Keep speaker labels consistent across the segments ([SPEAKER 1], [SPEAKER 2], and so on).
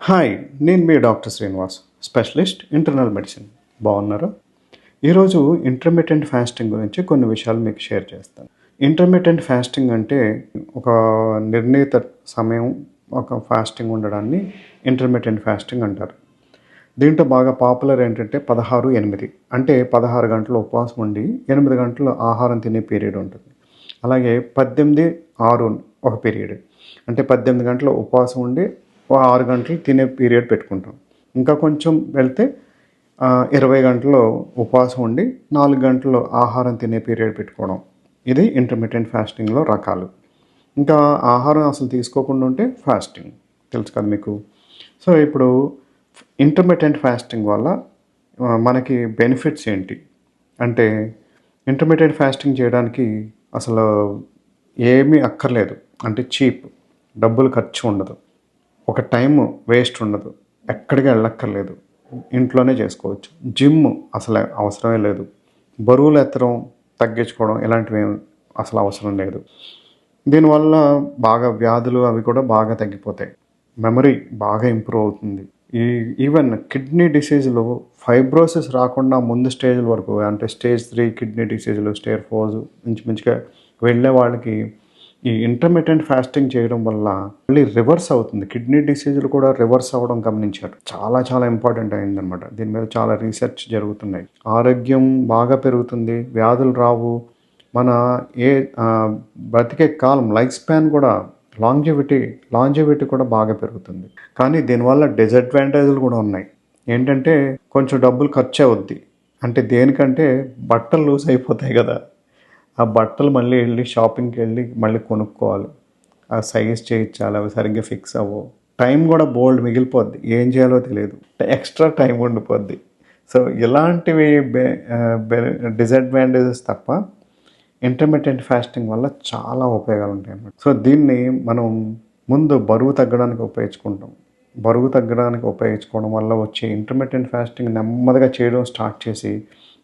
[SPEAKER 1] Hi నేను మీ doctor Srinivas specialist internal medicine. బాగున్నారా? ఈరోజు ఇంటర్మీడియట్ ఫాస్టింగ్ గురించి కొన్ని విషయాలు మీకు షేర్ చేస్తాను. ఇంటర్మీడియట్ ఫాస్టింగ్ అంటే ఒక నిర్ణీత సమయం ఒక ఫాస్టింగ్ ఉండడాన్ని ఇంటర్మీడియట్ ఫాస్టింగ్ అంటారు. దీంట్లో బాగా పాపులర్ ఏంటంటే పదహారు ఎనిమిది. అంటే పదహారు గంటలు ఉపవాసం ఉండి ఎనిమిది గంటలు ఆహారం తినే పీరియడ్ ఉంటుంది. అలాగే పద్దెనిమిది ఆరు ఒక పీరియడ్. అంటే పద్దెనిమిది గంటలు ఉపవాసం ఉండి ఒక ఆరు గంటలు తినే పీరియడ్ పెట్టుకుంటాం. ఇంకా కొంచెం వెళ్తే ఇరవై గంటలు ఉపవాసం ఉండి నాలుగు గంటలు ఆహారం తినే పీరియడ్ పెట్టుకోవడం. ఇది ఇంటర్మీడియట్ ఫాస్టింగ్లో రకాలు. ఇంకా ఆహారం అసలు తీసుకోకుండా ఉంటే ఫాస్టింగ్. తెలుసు కదా మీకు? సో ఇప్పుడు ఇంటర్మీడియట్ ఫాస్టింగ్ వల్ల మనకి బెనిఫిట్స్ ఏంటి? అంటే ఇంటర్మీడియట్ ఫాస్టింగ్ చేయడానికి అసలు ఏమీ అక్కర్లేదు. అంటే చీప్. డబ్బులు ఖర్చు ఉండదు. ఒక టైం వేస్ట్ ఉండదు. ఎక్కడికి వెళ్ళక్కర్లేదు. ఇంట్లోనే చేసుకోవచ్చు. జిమ్ అసలు అవసరమే లేదు. బరువులు ఎత్తడం తగ్గించుకోవడం ఇలాంటివి అసలు అవసరం లేదు. దీనివల్ల బాగా వ్యాధులు అవి కూడా బాగా తగ్గిపోతాయి. మెమరీ బాగా ఇంప్రూవ్ అవుతుంది. ఈ ఈవెన్ కిడ్నీ డిసీజులు ఫైబ్రోసిస్ రాకుండా ముందు స్టేజ్ వరకు అంటే స్టేజ్ త్రీ కిడ్నీ డిసీజులు స్టేర్ ఫోజ్ ఇంచుమించుగా వెళ్ళే వాళ్ళకి ఈ ఇంటర్మీడియట్ ఫాస్టింగ్ చేయడం వల్ల మళ్ళీ రివర్స్ అవుతుంది. కిడ్నీ డిసీజులు కూడా రివర్స్ అవ్వడం గమనించారు. చాలా చాలా ఇంపార్టెంట్ అయిందనమాట దీని మీద చాలా రీసెర్చ్ జరుగుతున్నాయి. ఆరోగ్యం బాగా పెరుగుతుంది. వ్యాధులు రావు. మన ఏ బ్రతికే కాలం లైఫ్ స్పాన్ కూడా లాంగ్జివిటీ లాంజివిటీ కూడా బాగా పెరుగుతుంది. కానీ దీనివల్ల డిసడ్వాంటేజ్లు కూడా ఉన్నాయి. ఏంటంటే కొంచెం డబ్బులు ఖర్చు అవుద్ది. అంటే దేనికంటే బట్టలు లూజ్ అయిపోతాయి కదా. ఆ బట్టలు మళ్ళీ వెళ్ళి షాపింగ్కి వెళ్ళి మళ్ళీ కొనుక్కోవాలి. ఆ సైజ్ చేయించాలి అవి సరిగ్గా ఫిక్స్ అవ్వవు. టైం కూడా బోల్డ్ మిగిలిపోద్ది. ఏం చేయాలో తెలియదు. ఎక్స్ట్రా టైం ఉండిపోద్ది. సో ఇలాంటివి డిసడ్వాంటేజెస్ తప్ప ఇంటర్మీడియట్ ఫాస్టింగ్ వల్ల చాలా ఉపయోగాలు ఉంటాయి అన్నమాట. సో దీన్ని మనం ముందు బరువు తగ్గడానికి ఉపయోగించుకుంటాం. బరువు తగ్గడానికి ఉపయోగించుకోవడం వల్ల వచ్చే ఇంటర్మీడియట్ ఫాస్టింగ్ నెమ్మదిగా చేయడం స్టార్ట్ చేసి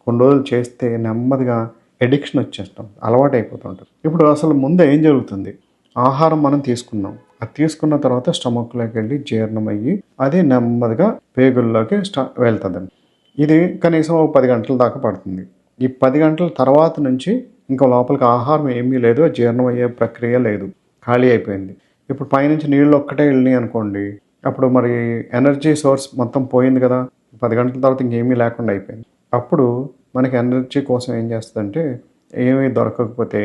[SPEAKER 1] కొన్ని రోజులు చేస్తే నెమ్మదిగా ఎడిక్షన్ వచ్చేస్తాం అలవాటు అయిపోతుంటుంది ఇప్పుడు అసలు ముందు ఏం జరుగుతుంది? ఆహారం మనం తీసుకున్నాం. అది తీసుకున్న తర్వాత స్టమక్లోకి వెళ్ళి జీర్ణం అయ్యి అది నెమ్మదిగా పేగుల్లోకి స్టా వెళ్తుంది ఇది కనీసం ఒక పది గంటల దాకా పడుతుంది. ఈ పది గంటల తర్వాత నుంచి ఇంకా లోపలికి ఆహారం ఏమీ లేదు జీర్ణం అయ్యే ప్రక్రియ లేదు. ఖాళీ అయిపోయింది. ఇప్పుడు పైనుంచి నీళ్ళు ఒక్కటే వెళ్ళినాయి అనుకోండి అప్పుడు మరి ఎనర్జీ సోర్స్ మొత్తం పోయింది కదా. పది గంటల తర్వాత ఇంకేమీ లేకుండా అయిపోయింది. అప్పుడు మనకి ఎనర్జీ కోసం ఏం చేస్తుందంటే ఏమీ దొరకకపోతే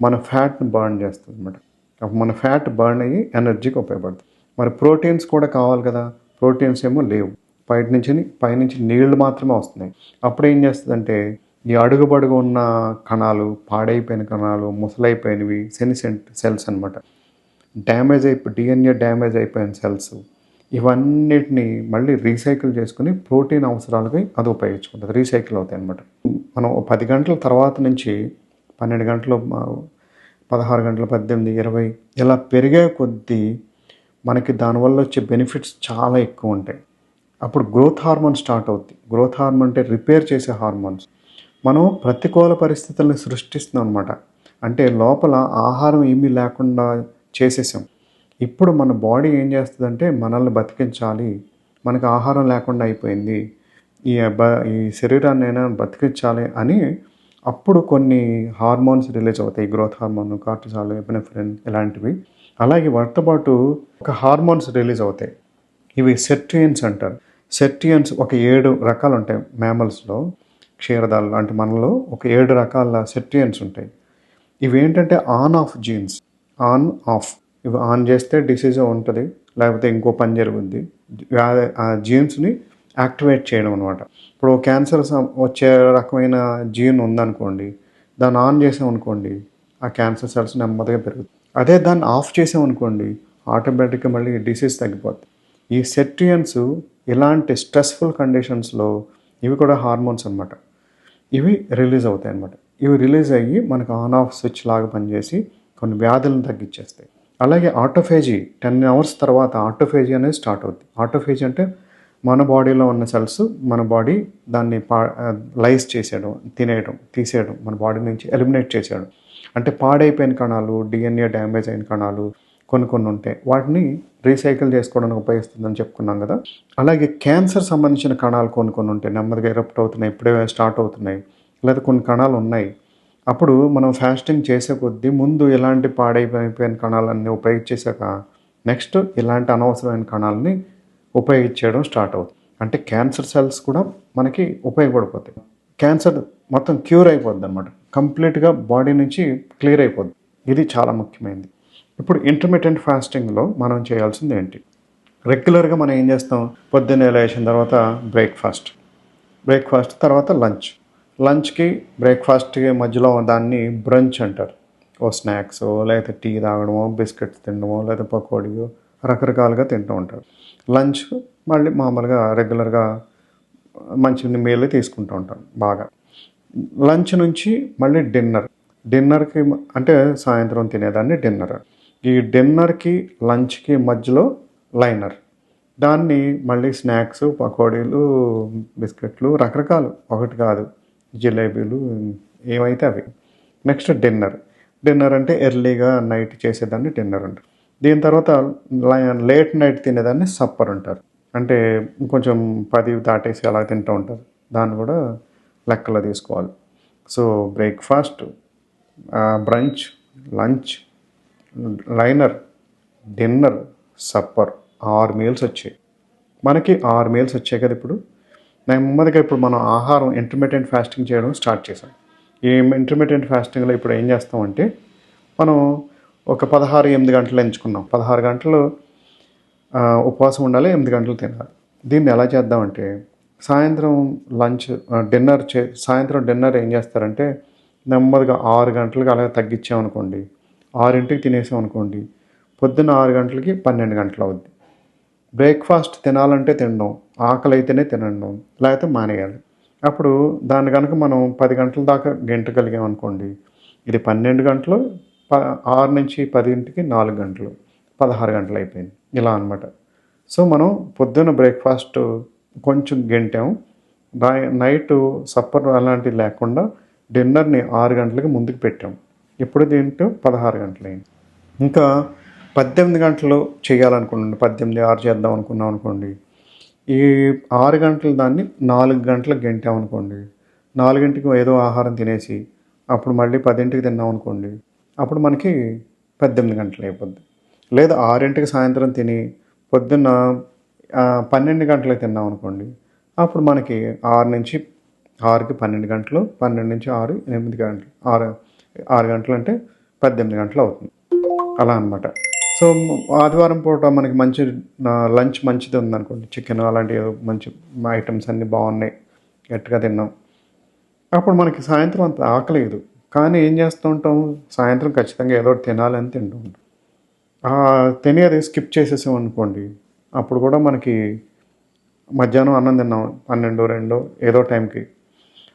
[SPEAKER 1] మన ఫ్యాట్ని బర్న్ చేస్తుంది అనమాట అప్పుడు మన ఫ్యాట్ బర్న్ అయ్యి ఎనర్జీకి ఉపయోగపడుతుంది. మరి ప్రోటీన్స్ కూడా కావాలి కదా ప్రోటీన్స్ ఏమో లేవు. బయట నుంచి పైనుంచి నీళ్ళు మాత్రమే వస్తున్నాయి. అప్పుడు ఏం చేస్తుందంటే ఈ అడుగుబడుగు ఉన్న కణాలు పాడైపోయిన కణాలు ముసలైపోయినవి సెనిసెంట్ సెల్స్ అనమాట డ్యామేజ్ అయిపోయి డిఎన్ఏ డ్యామేజ్ అయిపోయిన సెల్స్ ఇవన్నిటిని మళ్ళీ రీసైకిల్ చేసుకుని ప్రోటీన్ అవసరాలకి అది ఉపయోగించుకుంటుంది రీసైకిల్ అవుతాయి అనమాట మనం పది గంటల తర్వాత నుంచి పన్నెండు గంటలు పదహారు గంటలు పద్దెనిమిది ఇరవై ఇలా పెరిగే కొద్దీ మనకి దానివల్ల వచ్చే బెనిఫిట్స్ చాలా ఎక్కువ ఉంటాయి. అప్పుడు గ్రోత్ హార్మోన్ స్టార్ట్ అవుద్ది. గ్రోత్ హార్మోన్ అంటే రిపేర్ చేసే హార్మోన్స్. మనం ప్రతికూల పరిస్థితుల్ని సృష్టిస్తున్నాం అనమాట అంటే లోపల ఆహారం ఏమీ లేకుండా చేసేసాం. ఇప్పుడు మన బాడీ ఏం చేస్తుందంటే మనల్ని బతికించాలి. మనకు ఆహారం లేకుండా అయిపోయింది. ఈ బ ఈ శరీరాన్ని అయినా బతికించాలి అని అప్పుడు కొన్ని హార్మోన్స్ రిలీజ్ అవుతాయి. గ్రోత్ హార్మోన్ కార్టిసాల్ ఎపినెఫ్రిన్ ఇలాంటివి. అలాగే వాటితో పాటు ఒక హార్మోన్స్ రిలీజ్ అవుతాయి. ఇవి సెట్రియన్స్ అంటారు సెట్రియన్స్ ఒక ఏడు రకాలు ఉంటాయి మ్యామల్స్లో. క్షీరదాలు అంటే మనలో ఒక ఏడు రకాల సెట్రియన్స్ ఉంటాయి. ఇవి ఏంటంటే on off genes. On off. ఇవి ఆన్ చేస్తే డిసీజ్ ఉంటుంది లేకపోతే ఇంకో పని జరుగుద్ది. ఆ జీన్స్ని యాక్టివేట్ చేయడం అనమాట ఇప్పుడు క్యాన్సర్ వచ్చే రకమైన జీన్ ఉందనుకోండి దాన్ని ఆన్ చేసామనుకోండి ఆ క్యాన్సర్ సెల్స్ నెమ్మదిగా పెరుగుతుంది అదే దాన్ని ఆఫ్ చేసామనుకోండి ఆటోమేటిక్గా మళ్ళీ డిసీజ్ తగ్గిపోతుంది ఈ సెట్రియన్స్ ఇలాంటి స్ట్రెస్ఫుల్ కండిషన్స్లో ఇవి కూడా హార్మోన్స్ అన్నమాట. ఇవి రిలీజ్ అవుతాయి అన్నమాట. ఇవి రిలీజ్ అయ్యి మనకు ఆన్ ఆఫ్ స్విచ్ లాగా పనిచేసి కొన్ని వ్యాధులను తగ్గించేస్తాయి. అలాగే ఆటోఫేజీ టెన్ అవర్స్ తర్వాత ఆటోఫేజీ అనేది స్టార్ట్ అవుద్ది. ఆటోఫేజీ అంటే మన బాడీలో ఉన్న సెల్స్ మన బాడీ దాన్ని పా లైస్ చేసేయడం తినేయడం తీసేయడం మన బాడీ నుంచి ఎలిమినేట్ చేసేయడం. అంటే పాడైపోయిన కణాలు డిఎన్ఏ డ్యామేజ్ అయిన కణాలు కొన్ని కొన్ని ఉంటాయి వాటిని రీసైకిల్ చేసుకోవడానికి ఉపయోగిస్తుందని చెప్పుకున్నాం కదా. అలాగే క్యాన్సర్ సంబంధించిన కణాలు కొన్ని కొన్ని ఉంటాయి నెమ్మదిగా ఎరప్ట్ అవుతున్నాయి ఇప్పుడే స్టార్ట్ అవుతున్నాయి. లేదా కొన్ని కణాలు ఉన్నాయి అప్పుడు మనం ఫాస్టింగ్ చేసే కొద్దీ ముందు ఎలాంటి పాడైపోయిన కణాలన్నీ ఉపయోగించేసాక నెక్స్ట్ ఇలాంటి అనవసరమైన కణాలని ఉపయోగించడం స్టార్ట్ అవుతుంది. అంటే క్యాన్సర్ సెల్స్ కూడా మనకి ఉపయోగపడిపోతాయి. క్యాన్సర్ మొత్తం క్యూర్ అయిపోద్ది అనమాట కంప్లీట్గా బాడీ నుంచి క్లియర్ అయిపోద్ది. ఇది చాలా ముఖ్యమైనది. ఇప్పుడు ఇంటర్మీడియట్ ఫాస్టింగ్లో మనం చేయాల్సింది ఏంటి? రెగ్యులర్గా మనం ఏం చేస్తాం? పొద్దున్నే లేచిన తర్వాత బ్రేక్ఫాస్ట్ బ్రేక్ఫాస్ట్ తర్వాత లంచ్ లంచ్కి బ్రేక్ఫాస్ట్కి మధ్యలో దాన్ని బ్రంచ్ అంటారు. ఓ స్నాక్స్ లేకపోతే టీ తాగడమో బిస్కెట్స్ తినడమో లేకపోతే పకోడీయో రకరకాలుగా తింటూ ఉంటారు. లంచ్ మళ్ళీ మామూలుగా రెగ్యులర్గా మంచి మీల్ తీసుకుంటూ ఉంటాం బాగా. లంచ్ నుంచి మళ్ళీ డిన్నర్. డిన్నర్కి అంటే సాయంత్రం తినేదాన్ని డిన్నర్. ఈ డిన్నర్కి లంచ్కి మధ్యలో లైనర్. దాన్ని మళ్ళీ స్నాక్స్ పకోడీలు బిస్కెట్లు రకరకాలు. ఒకటి కాదు. జిలేబీలు ఏమైతే అవి. Next dinner. డిన్నర్ అంటే ఎర్లీగా నైట్ చేసేదాన్ని డిన్నర్ అంటారు. దీని తర్వాత లేట్ నైట్ తినేదాన్ని సప్పర్ అంటారు. అంటే కొంచెం పది దాటేసి అలా తింటూ ఉంటారు. దాన్ని కూడా లెక్కలో తీసుకోవాలి. So breakfast brunch lunch linner dinner supper. ఆరు మీల్స్ వచ్చాయి. మనకి ఆరు మీల్స్ వచ్చాయి కదా ఇప్పుడు. నెమ్మదిగా ఇప్పుడు మనం ఆహారం ఇంటర్మీడియట్ ఫాస్టింగ్ చేయడం స్టార్ట్ చేసాం ఈ ఇంటర్మీడియట్ ఫాస్టింగ్లో ఇప్పుడు ఏం చేస్తామంటే మనం ఒక పదహారు ఎనిమిది గంటలు ఎంచుకున్నాం. పదహారు గంటలు ఉపవాసం ఉండాలి ఎనిమిది గంటలు తినాలి. దీన్ని ఎలా చేద్దామంటే సాయంత్రం లంచ్ డిన్నర్ చే సాయంత్రం డిన్నర్ ఏం చేస్తారంటే నెమ్మదిగా ఆరు గంటలకు అలాగే తగ్గించామనుకోండి ఆరింటికి తినేసాం అనుకోండి పొద్దున్న ఆరు గంటలకి పన్నెండు గంటలు అవుద్ది. బ్రేక్ఫాస్ట్ తినాలంటే తినడం ఆకలి అయితేనే తినడం లేకపోతే మానేయాలి. అప్పుడు దాన్ని కనుక మనం పది గంటల దాకా గంటగలిగాం అనుకోండి ఇది పన్నెండు గంటలు ప ఆరు నుంచి పదింటికి నాలుగు గంటలు పదహారు గంటలు అయిపోయింది. ఇలా అనమాట సో మనం పొద్దున్న బ్రేక్ఫాస్ట్ కొంచెం గెంటాం. నైట్ సప్పర్ అలాంటివి లేకుండా డిన్నర్ని ఆరు గంటలకి ముందుకు పెట్టాం. ఇప్పుడు దీంట్లో పదహారు గంటలైంది. ఇంకా పద్దెనిమిది గంటలు చేయాలనుకున్నాను. పద్దెనిమిది ఆరు చేద్దాం అనుకున్నాం అనుకోండి. ఈ ఆరు గంటలు దాన్ని నాలుగు గంటలకు గంటాం అనుకోండి. నాలుగింటికి ఏదో ఆహారం తినేసి అప్పుడు మళ్ళీ పదింటికి తిన్నాం అనుకోండి. అప్పుడు మనకి పద్దెనిమిది గంటలు అయిపోద్ది. లేదా ఆరింటికి సాయంత్రం తిని పొద్దున్న పన్నెండు గంటలకు తిన్నాం అనుకోండి. అప్పుడు మనకి ఆరు నుంచి ఆరుకి పన్నెండు గంటలు పన్నెండు నుంచి ఆరు ఎనిమిది గంటలు ఆరు ఆరు గంటలు అంటే పద్దెనిమిది గంటలు అవుతుంది. అలా అనమాట సో ఆదివారం పూట మనకి మంచి లంచ్ మంచిది ఉందనుకోండి. చికెన్ అలాంటి మంచి ఐటమ్స్ అన్నీ బాగున్నాయి. గట్టిగా తిన్నాం. అప్పుడు మనకి సాయంత్రం అంత ఆకలేదు కానీ ఏం చేస్తూ ఉంటాం? సాయంత్రం ఖచ్చితంగా ఏదో తినాలని తింటూ ఉంటాం. తినేది స్కిప్ చేసేసాం అనుకోండి. అప్పుడు కూడా మనకి మధ్యాహ్నం అన్నం తిన్నాం. పన్నెండు రెండు ఏదో టైంకి.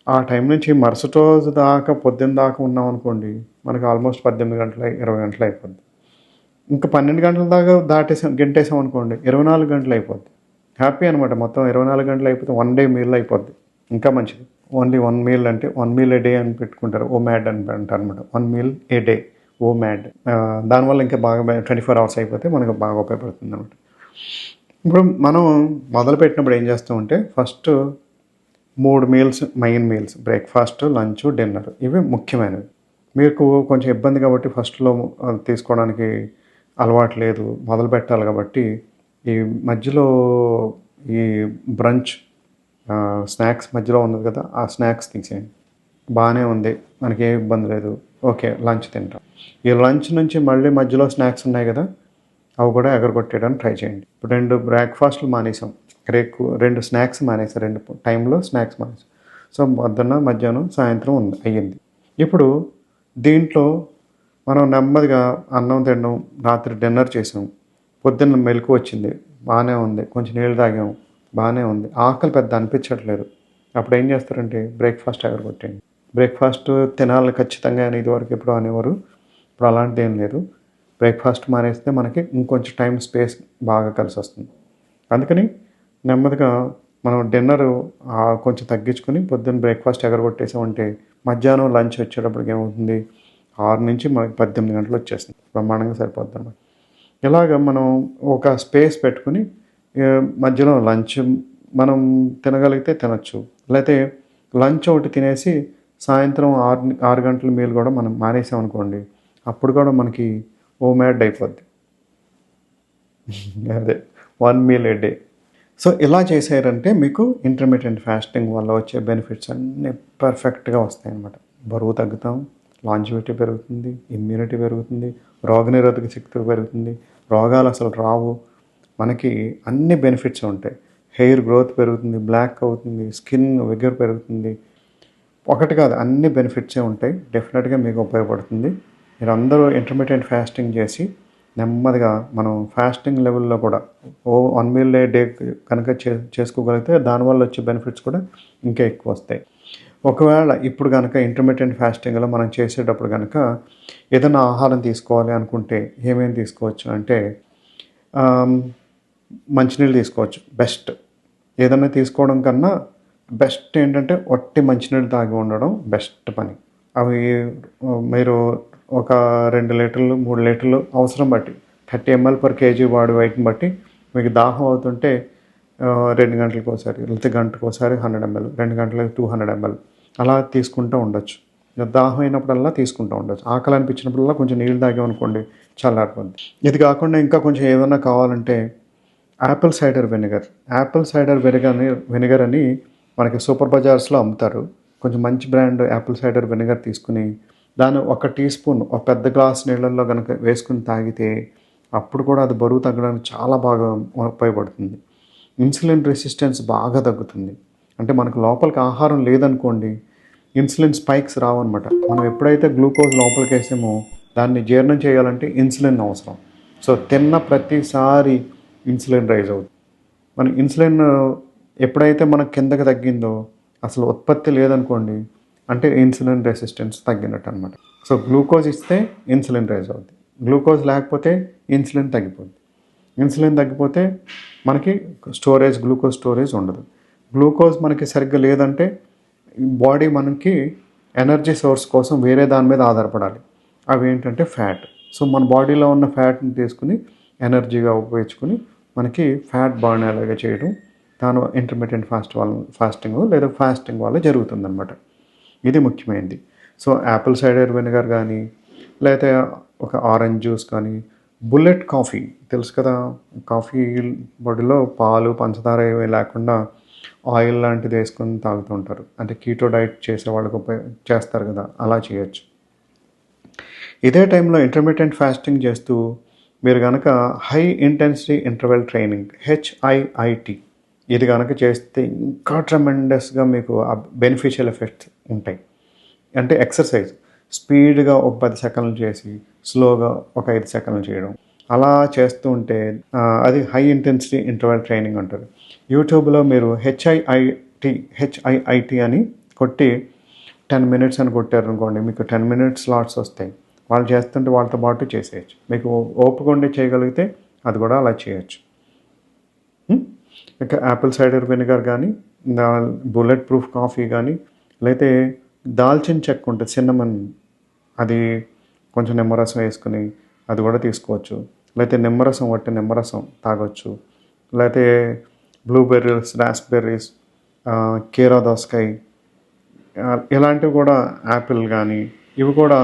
[SPEAKER 1] ఆ టైం నుంచి మరుసటి రోజు దాకా పొద్దున్న దాకా ఉన్నాం అనుకోండి మనకి ఆల్మోస్ట్ పద్దెనిమిది గంటల ఇరవై గంటలు అయిపోద్ది. ఇంకా పన్నెండు గంటల దాకా దాటేసాం గంటేసాం అనుకోండి. ఇరవై నాలుగు గంటలు అయిపోద్ది. హ్యాపీ అనమాట మొత్తం ఇరవై నాలుగు గంటలు అయిపోతే వన్ డే మీల్ అయిపోద్ది. ఇంకా మంచిది. ఓన్లీ వన్ మీల్ అంటే వన్ మీల్ ఏ డే అని పెట్టుకుంటారు. ఓ మ్యాడ్ అని అంటారు అనమాట one meal a day OMAD. దానివల్ల ఇంకా బాగా ట్వంటీ ఫోర్ అవర్స్ అయిపోతే మనకు బాగా ఉపయోగపడుతుంది అనమాట ఇప్పుడు మనం మొదలుపెట్టినప్పుడు ఏం ఏం చేస్తామంటే ఫస్ట్ మూడు meals main meals breakfast lunch dinner ఇవి ముఖ్యమైనవి. మీకు కొంచెం ఇబ్బంది కాబట్టి ఫస్ట్లో తీసుకోవడానికి అలవాటు లేదు మొదలు పెట్టాలి కాబట్టి ఈ మధ్యలో ఈ బ్రంచ్ స్నాక్స్ మధ్యలో ఉన్నది కదా ఆ స్నాక్స్ తీసేయండి. బాగానే ఉంది మనకి ఏ ఇబ్బంది లేదు. ఓకే లంచ్ తింటాం. ఈ లంచ్ నుంచి మళ్ళీ మధ్యలో స్నాక్స్ ఉన్నాయి కదా అవి కూడా ఎగరగొట్టేయడానికి ట్రై చేయండి. ఇప్పుడు రెండు బ్రేక్ఫాస్ట్లు మానేసాం. రేకు రెండు స్నాక్స్ మానేసాం రెండు టైంలో స్నాక్స్ మానేసాం. సో పొద్దున్న మధ్యాహ్నం సాయంత్రం ఉంది అయ్యింది. ఇప్పుడు దీంట్లో మనం నెమ్మదిగా అన్నం తినడం రాత్రి డిన్నర్ చేసాం. పొద్దున్న మెలకు వచ్చింది. బాగానే ఉంది. కొంచెం నీళ్ళు తాగాం. బాగానే ఉంది. ఆకలి పెద్ద అనిపించట్లేదు. అప్పుడు ఏం చేస్తారంటే బ్రేక్ఫాస్ట్ ఎగరగొట్టండి బ్రేక్ఫాస్ట్ తినాలి ఖచ్చితంగా అని ఇదివరకు ఎప్పుడు అనేవారు. ఇప్పుడు అలాంటిది ఏం లేదు. బ్రేక్ఫాస్ట్ మానేస్తే మనకి ఇంకొంచెం టైం స్పేస్ బాగా కలిసి వస్తుంది. అందుకని నెమ్మదిగా మనం డిన్నర్ కొంచెం తగ్గించుకొని పొద్దున్న బ్రేక్ఫాస్ట్ ఎగరగొట్టేసామంటే మధ్యాహ్నం లంచ్ వచ్చేటప్పటికి ఏమవుతుంది? ఆరు నుంచి మనకి పద్దెనిమిది గంటలు వచ్చేస్తుంది. బ్రహ్మాండంగా సరిపోద్ది అనమాట ఇలాగ మనం ఒక స్పేస్ పెట్టుకుని మధ్యలో లంచ్ మనం తినగలిగితే తినచ్చు. లేకపోతే లంచ్ ఒకటి తినేసి సాయంత్రం ఆరు ఆరు గంటల మీలు కూడా మనం మానేసాం అనుకోండి అప్పుడు కూడా మనకి ఓ మ్యాడ్ అయిపోద్ది. అదే one meal a day so ఇలా చేశారంటే మీకు ఇంటర్మీడియట్ ఫాస్టింగ్ వల్ల వచ్చే బెనిఫిట్స్ అన్నీ పర్ఫెక్ట్గా వస్తాయి అన్నమాట బరువు తగ్గుతాం లాంజివిటీ పెరుగుతుంది ఇమ్యూనిటీ పెరుగుతుంది రోగనిరోధక శక్తి పెరుగుతుంది రోగాలు అసలు రావు. మనకి అన్ని బెనిఫిట్స్ ఉంటాయి. హెయిర్ గ్రోత్ పెరుగుతుంది బ్లాక్ అవుతుంది స్కిన్ విగర్ పెరుగుతుంది. ఒకటి కాదు అన్ని బెనిఫిట్సే ఉంటాయి. డెఫినెట్గా మీకు ఉపయోగపడుతుంది. మీరు అందరూ ఇంటర్మీడియట్ ఫాస్టింగ్ చేసి నెమ్మదిగా మనం ఫాస్టింగ్ లెవెల్లో కూడా ఓ వన్ మీల్ డే కనుక చే చేసుకోగలిగితే దానివల్ల వచ్చే బెనిఫిట్స్ కూడా ఇంకా ఎక్కువ వస్తాయి. ఒకవేళ ఇప్పుడు కనుక ఇంటర్మీడియట్ ఫాస్టింగ్లో మనం చేసేటప్పుడు కనుక ఏదైనా ఆహారం తీసుకోవాలి అనుకుంటే ఏమేమి తీసుకోవచ్చు అంటే మంచినీళ్ళు తీసుకోవచ్చు. బెస్ట్ ఏదైనా తీసుకోవడం కన్నా బెస్ట్ ఏంటంటే ఒట్టి మంచినీళ్ళు తాగి ఉండడం బెస్ట్ పని. అవి మీరు ఒక రెండు లీటర్లు మూడు లీటర్లు అవసరం బట్టి థర్టీ ఎంఎల్ పర్ కేజీ వాడి వెయిట్ని బట్టి మీకు దాహం అవుతుంటే రెండు గంటలకు ఒకసారి లేకపోతే గంటకు ఒకసారి హండ్రెడ్ ఎంఎల్ రెండు గంటలకు టూ హండ్రెడ్ ఎంఎల్ అలా తీసుకుంటూ ఉండొచ్చు. దాహం అయినప్పుడల్లా తీసుకుంటూ ఉండొచ్చు. ఆకలి అనిపించినప్పుడల్లా కొంచెం నీళ్ళు తాగామనుకోండి చల్లారిపోద్ది ఇది కాకుండా ఇంకా కొంచెం ఏదైనా కావాలంటే apple cider vinegar. Apple cider vinegar vinegar అని మనకి సూపర్ బజార్స్లో అమ్ముతారు. కొంచెం మంచి బ్రాండ్ యాపిల్ సైడర్ వెనిగర్ తీసుకుని దాన్ని ఒక టీ స్పూన్ ఒక పెద్ద గ్లాస్ నీళ్ళల్లో కనుక వేసుకుని తాగితే అప్పుడు కూడా అది బరువు తగ్గడానికి చాలా బాగా ఉపయోగపడుతుంది. ఇన్సులిన్ రెసిస్టెన్స్ బాగా తగ్గుతుంది. అంటే మనకు లోపలికి ఆహారం లేదనుకోండి ఇన్సులిన్ స్పైక్స్ రావన్నమాట. మనం ఎప్పుడైతే గ్లూకోజ్ లోపలికి వేసామో దాన్ని జీర్ణం చేయాలంటే ఇన్సులిన్ అవసరం. సో తిన్న ప్రతిసారి ఇన్సులిన్ రైజ్ అవుతుంది. మన ఇన్సులిన్ ఎప్పుడైతే మనకు కిందకి తగ్గిందో అసలు ఉత్పత్తి లేదనుకోండి అంటే ఇన్సులిన్ రెసిస్టెన్స్ తగ్గినట్టు అనమాట సో గ్లూకోజ్ ఇస్తే ఇన్సులిన్ రైజ్ అవుతుంది గ్లూకోజ్ లేకపోతే ఇన్సులిన్ తగ్గిపోతుంది ఇన్సులిన్ తగ్గిపోతే మనకి స్టోరేజ్ గ్లూకోజ్ స్టోరేజ్ ఉండదు. గ్లూకోజ్ మనకి సరిగ్గా లేదంటే బాడీ మనకి ఎనర్జీ సోర్స్ కోసం వేరే దాని మీద ఆధారపడాలి. అవి ఏంటంటే ఫ్యాట్. సో మన బాడీలో ఉన్న ఫ్యాట్ని తీసుకుని ఎనర్జీగా ఉపయోగించుకుని మనకి ఫ్యాట్ బర్న్ అలాగే చేయడం తాను ఇంటర్మీడియట్ ఫాస్ట్ వల్ల ఫాస్టింగ్ లేదా ఫాస్టింగ్ వల్ల జరుగుతుందన్నమాట. ఇది ముఖ్యమైనది. సో యాపిల్ సైడర్ వెనిగర్ కానీ లేకపోతే ఒక ఆరెంజ్ జ్యూస్ కానీ బుల్లెట్ కాఫీ తెలుసు కదా? కాఫీ బాడీలో పాలు పంచదార ఏమీ లేకుండా ఆయిల్ లాంటిది వేసుకొని తాగుతుంటారు అంటే కీటో డైట్ చేసే వాళ్ళకి ఉపయోగ చేస్తారు కదా అలా చేయొచ్చు. ఇదే టైంలో ఇంటర్మీడియట్ ఫాస్టింగ్ చేస్తూ మీరు కనుక high intensity interval training HIIT ఇది కనుక చేస్తే ఇంకా ట్రమెండస్గా మీకు బెనిఫిషియల్ ఎఫెక్ట్స్ ఉంటాయి. అంటే ఎక్సర్సైజ్ స్పీడ్గా ఒక పది సెకండ్లు చేసి స్లోగా ఒక ఐదు సెకండ్లు చేయడం. అలా చేస్తూ ఉంటే అది హై ఇంటెన్సిటీ ఇంటర్వెల్ ట్రైనింగ్ అంటారు. యూట్యూబ్లో మీరు హెచ్ఐఐటి హెచ్ఐఐటి అని కొట్టి టెన్ మినిట్స్ అని కొట్టారు అనుకోండి మీకు టెన్ మినిట్స్ స్లాట్స్ వస్తాయి. వాళ్ళు చేస్తుంటే వాళ్ళతో పాటు చేసేయచ్చు. మీకు ఓపిక ఉండి చేయగలిగితే అది కూడా అలా చేయొచ్చు. ఇక యాపిల్ సైడర్ వెనిగర్ కానీ బుల్లెట్ ప్రూఫ్ కాఫీ కానీ లేతే దాల్చిన చెక్క ఉంటుంది సిన్నమన్. అది కొంచెం నిమ్మరసం వేసుకుని అది కూడా తీసుకోవచ్చు. లేకపోతే నిమ్మరసం వట్టి నిమ్మరసం తాగొచ్చు. లేకపోతే బ్లూబెర్రీస్ రాస్బెర్రీస్ కీరా దోసకాయ ఇలాంటివి కూడా యాపిల్ కానీ ఇవి కూడా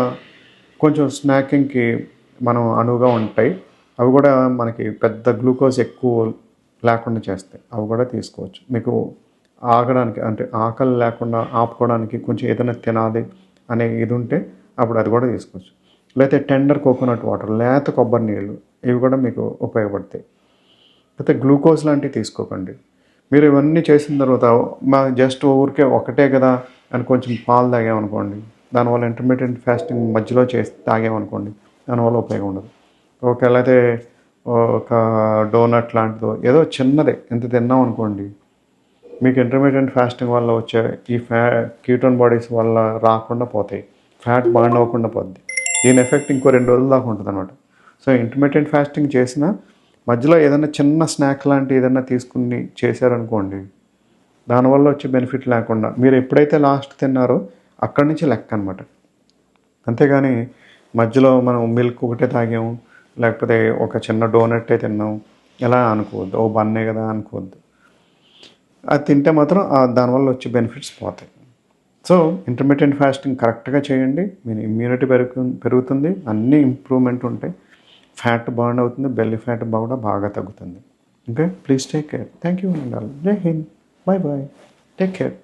[SPEAKER 1] కొంచెం స్నాకింగ్కి మనం అనువుగా ఉంటాయి. అవి కూడా మనకి పెద్ద గ్లూకోజ్ ఎక్కువ లేకుండా చేస్తాయి. అవి కూడా తీసుకోవచ్చు. మీకు ఆగడానికి అంటే ఆకలి లేకుండా ఆపుకోవడానికి కొంచెం ఏదైనా తినాలి అనే ఇది ఉంటే అప్పుడు అది కూడా తీసుకోవచ్చు. లేకపోతే టెండర్ కోకోనట్ వాటర్ లేత కొబ్బరి నీళ్ళు ఇవి కూడా మీకు ఉపయోగపడతాయి. లేకపోతే గ్లూకోజ్ లాంటివి తీసుకోకండి. మీరు ఇవన్నీ చేసిన తర్వాత మా జస్ట్ ఊరికే ఒకటే కదా అని కొంచెం పాలు తాగామనుకోండి దానివల్ల ఇంటర్మీడియట్ ఫాస్టింగ్ మధ్యలో చేసి తాగామనుకోండి దానివల్ల ఉపయోగం ఉండదు. ఒకవేళ అయితే ఒక డోనట్ లాంటిదో ఏదో చిన్నదే ఎంత తిన్నాం అనుకోండి మీకు ఇంటర్మీడియట్ ఫాస్టింగ్ వల్ల వచ్చే ఈ ఫ్యా కీటోన్ బాడీస్ వల్ల రాకుండా పోతాయి. ఫ్యాట్ బాండ్ అవ్వకుండా పోద్ది. దీని ఎఫెక్ట్ ఇంకో రెండు రోజుల దాకా ఉంటుంది అనమాట సో ఇంటర్మీడియట్ ఫాస్టింగ్ చేసినా మధ్యలో ఏదైనా చిన్న స్నాక్ లాంటి ఏదైనా తీసుకుని చేశారనుకోండి దానివల్ల వచ్చే బెనిఫిట్ లేకుండా మీరు ఎప్పుడైతే లాస్ట్ తిన్నారో అక్కడి నుంచి లెక్క అనమాట అంతేగాని మధ్యలో మనం మిల్క్ ఒకటే తాగాము లేకపోతే ఒక చిన్న డోనట్టే తిన్నాం ఇలా అనుకోవద్దు ఓ బన్నే కదా అనుకోవద్దు. అది తింటే మాత్రం దానివల్ల వచ్చే బెనిఫిట్స్ పోతాయి. సో ఇంటర్మీడియట్ ఫాస్టింగ్ కరెక్ట్గా చేయండి మీ ఇమ్యూనిటీ పెరుగు పెరుగుతుంది అన్నీ ఇంప్రూవ్మెంట్ ఉంటాయి. ఫ్యాట్ బర్న్ అవుతుంది బెల్లీ ఫ్యాట్ కూడా బాగా తగ్గుతుంది. Okay please take care thank you అండి Jai Hind bye bye take care